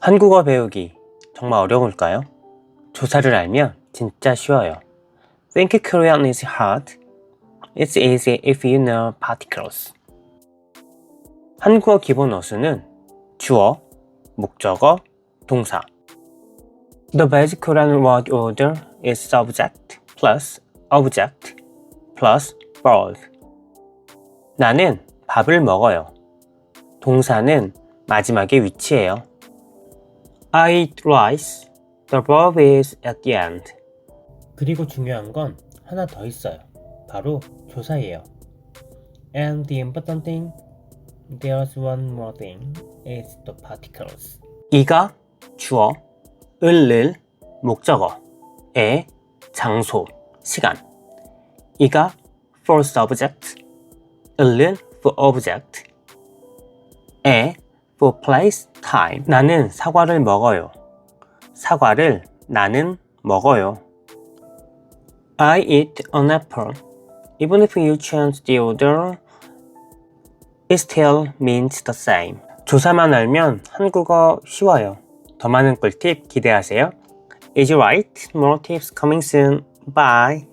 한국어 배우기 정말 어려울까요? 조사를 알면 진짜 쉬워요. Think Korean is hard. It's easy if you know particulars. 한국어 기본 어수는 주어, 목적어, 동사. The basic Korean word order is subject plus object plus verb. 나는 밥을 먹어요. 동사는 마지막에 위치해요. I eat rice. The verb is at the end. 그리고 중요한 건 하나 더 있어요. 바로 조사예요. And the important thing, there's one more thing, is the particulars. 이가 주어, 을을 목적어, 에 장소, 시간. 이가 for subject, 을은 for object, 에 for place, time. 나는 사과를 먹어요. 사과를 나는 먹어요. I eat an apple. Even if you change the order, it still means the same. 조사만 알면 한국어 쉬워요. 더 많은 꿀팁 기대하세요. Is right? More tips coming soon. Bye.